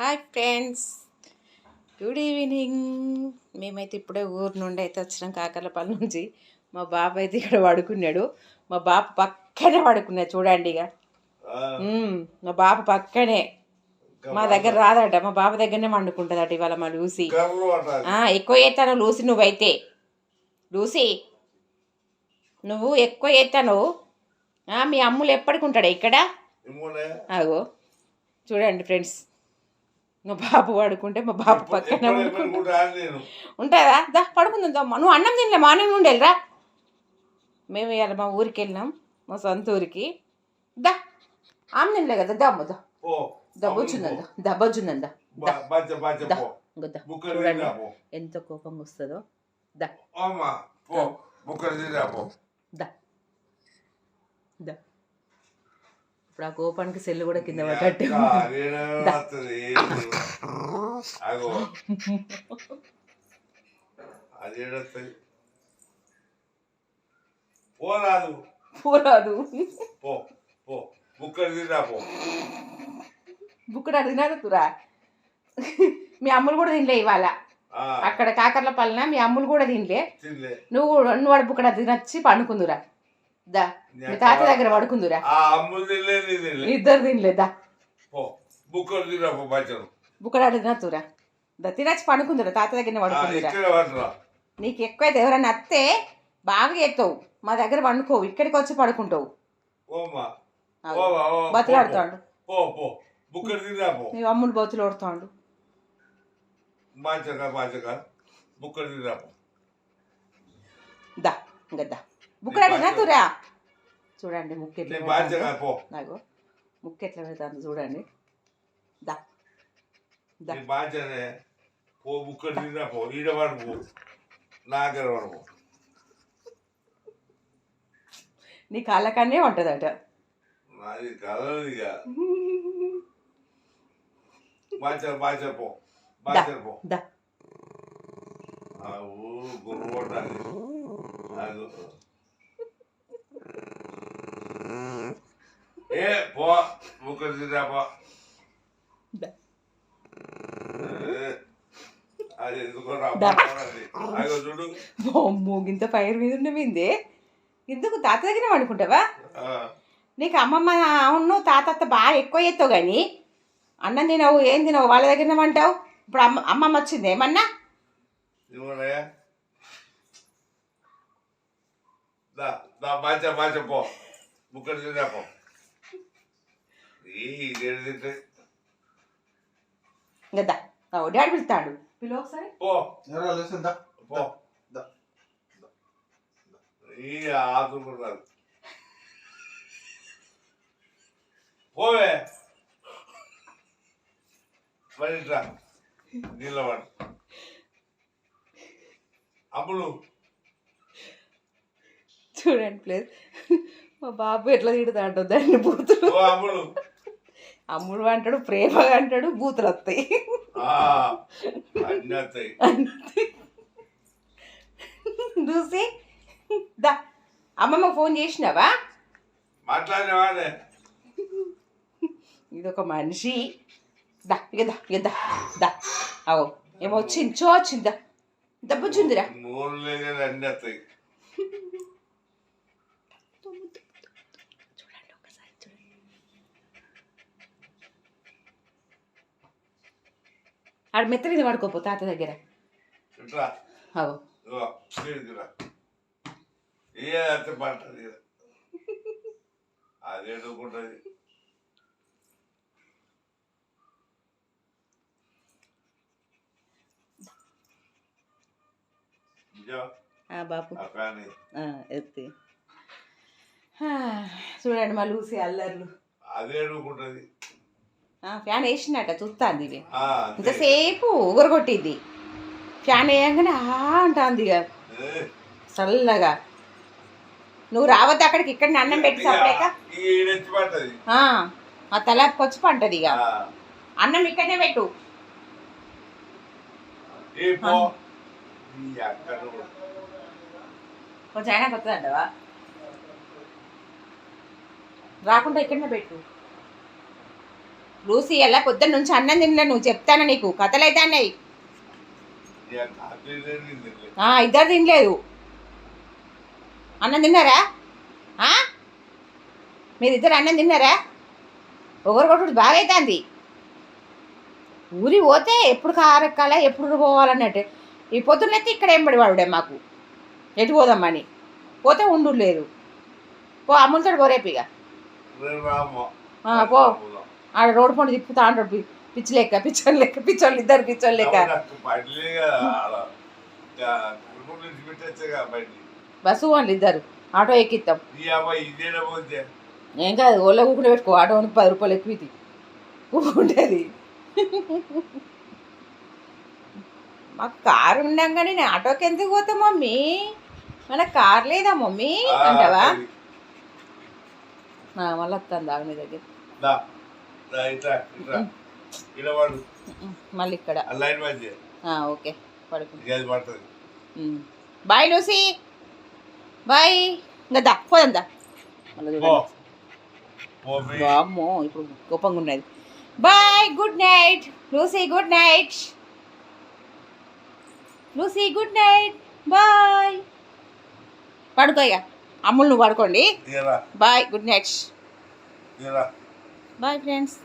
Hi friends. Good evening మేమైతే ఇప్పుడే ఊరు నుండి అయితే వచ్చినాం కాకర్లపల్లి నుంచి. మా బాబు అయితే ఇక్కడ పడుకున్నాడు. మా బాబు పక్కనే పడుకున్నాడు చూడండి ఇక. మా బాబు పక్కనే. మా దగ్గర రాదట. మా బాబు దగ్గరనే వండుకుంటుందట ఇవాళ మా లూసి. ఎక్కువ చేస్తాను లూసి నువ్వైతే. లూసి నువ్వు ఎక్కువ చేస్తాను మీ అమ్ములు ఎప్పటికి ఉంటాడా ఇక్కడ? అగో. చూడండి ఫ్రెండ్స్. మా బాబు పడుకుంటే మా బాబు పక్కన ఉంటుందా దా పడుకుందాం నువ్వు అన్నం తినలే మార్నింగ్ వెళ్ళరా? మేము ఇవాళ మా ఊరికి వెళ్ళినాం మా సొంత ఊరికి. దా ఆమె తినలే కదా దా అమ్మ దా. దబ్బొచ్చుందా దబ్బొచ్చుందా ఇంకో చూడండి. ఎంత కోపం వస్తుందో. దా. దా. దా. ఇప్పుడు ఆ కోపానికి సెల్లు కూడా కింద పడ్డట్టు పోరాదు. పోరాదు. పో పో. ముక్కలు తిన్నా పో. బుక్కుడు అడిగినారుతురా మీ అమ్ములు కూడా తినలే ఇవాళ. అక్కడ కాకర్ల పల్లెన మీ అమ్ములు కూడా తినలే. నువ్వు కూడా- నువ్వు వాడు బుక్కడ తినచ్చి పండుకుందురా. దా. మీ తాత దగ్గర పడుకుందురా. ఇద్దరు తినలే దా. పో ముక్కలు తిన్నా పో బచ్చను బుక్కడ తినతురా దా తినచ్చి పండుకుందురా తాత దగ్గర పడుకుందురా. నీకు ఎక్కువైతే ఎవరైనా అత్తే బాగా ఎత్తావు మా దగ్గర పండుకోవు ఇక్కడికి వచ్చి పడుకుంటావు. బతిలాడుతాడు. నీ అమ్ములు బతులు ఓడుతాడు. దా ఇంకా దా. బుక్కడ తినతురా చూడండి ముక్కు ఎట్లా నాకు ముక్కు ఎట్లా పెడతాను చూడండి. దా. బాధ్యనే పో ముక్కలు తిన్నా పో. ఈడ వాడు పో. నా దగ్గర వాడు పో. నీ కాళ్ళకన్నే ఉంటుందట. నాది కలదు బాచ బాచ పో. బాచ పో. దా. ఆ ఏ పో. ముక్కలు తిన్నా పో. అది ఎందుకో చూడు. ఫైర్ మీద ఉండమింది ఎందుకు తాత దగ్గర వండుకుంటావా నీకు అమ్మమ్మ అవును తాతత్త బాగా ఎక్కువ చేస్తావు కానీ అన్నం తినవు ఏం తినవు వాళ్ళ దగ్గరనే వంటావు? ఇప్పుడు అమ్మ అమ్మమ్మ వచ్చింది ఏమన్నా? బాచ పో ముక్కలు తిన్నా పో ఈ ఇదేడు తింటే. ఇంకా దా. ఓ, డాడీ పిలుస్తాడు. పిలువ ఒకసారి. పో. పో. ఈ ఆదుకున్నారు పోవే. మరి నిలబడు. అమ్ములు చూడండి ప్లీజ్. మా బాబు ఎట్లా తిడతాడు దాన్ని బూతులు. అమ్ముడు. అంటాడు ప్రేమగా అంటాడు బూతులు వస్తాయి. చూసి దా అమ్మమ్మ ఫోన్ చేసినావా? మాట్లాడినవానే ఇది ఒక మనిషి. దా ఇక దా ఇక దా దా. అవో ఏమో వచ్చింది చో వచ్చింది దా. దబ్బుచ్చుందిరా నూనె లేదు అన్నీ వస్తాయి చూడండి ఒకసారి చూడండి ఆడ మెత్త మీద పడుకోపో తాత దగ్గర. ఇట్రా అవో ఇగో, ఇదిరా. ఏ అత్త పట్టది అది? ఎడుకుంటుంది నిజం ఆ బాబు ఆ ఫ్యాన్ ఆ, ఎత్తి. చూడండి మా లూసి అల్లర్లు. అదే ఎడుకుంటుంది ఆ, ఫ్యాన్ వేసినట్ట చూస్తాంది అంతే. ఇంతసేపు ఊరగొట్టింది. ఫ్యాన్ వేయంగానే ఆ అంటాంది ఇక. చల్లగా నువ్వు రావద్దు అక్కడికి ఇక్కడ అన్నం పెట్టి సపరేక పట్టది ఆ తలాపుకి వచ్చి పంటది ఇక. అన్నం ఇక్కడనే పెట్టు. కొంచెం అయినా కొత్తదంటవా? రాకుండా ఇక్కడనే పెట్టు. లూసీ ఎలా పొద్దున్న నుంచి అన్నం తిన్నా నువ్వు? చెప్తాను నీకు? కథలు అయితే అన్నాయి ఇద్దరు తినలేదు. అన్నం తిన్నారా? ఆ? మీరిద్దరు అన్నం తిన్నారా? ఒకరు కొట్టుడు బాగా అవుతుంది ఊరి పోతే ఎప్పుడు కారెక్కాలా ఎప్పుడు పోవాలన్నట్టు. ఈ పొద్దున్నైతే ఇక్కడ ఏం పడివాడుడే మాకు? ఎటు పోదామని పోతే ఉండు లేదు. పో అమ్ములతో పోరేపిగా పో. ఆడ రోడ్డు పండు తిప్పుతా అంటాడు. పిచ్చి లెక్క పిచ్చోళ్ళు లెక్క పిచ్చోళ్ళు ఇద్దరు పిచ్చోళ్ళు లెక్క. బస్సు వాళ్ళు ఇద్దరు. ఆటో ఎక్కిస్తాం ఏం కాదు ఓళ్ళో కూకుండా పెట్టుకో. ఆటోనికి పది రూపాయలు ఎక్కువ ఇది ఉంటుంది మాకు కారు ఉండంగానే నేను ఆటోకి ఎందుకు పోతా మమ్మీ? మన కార్ లేదా మమ్మీ? అంటావా? మళ్ళీ వస్తాను దాని దగ్గర ఇట్లా ఇట్లా ఇలా వాడు. మళ్ళీ ఇక్కడ. Line okay. పడుకో. ఇక అది పడుతుంది. Bye Lucy. బాయ్. ఇంకా దా పోదందా మళ్ళీ పో. చూడండి పో మీ. వామ్మో ఇప్పుడు కోపంగా ఉన్నది. Bye good night. Lucy good night. Lucy good night. Bye. పడుకో ఇక. అమ్ములు నువ్వు పడుకోండి. Bye good night. Bye friends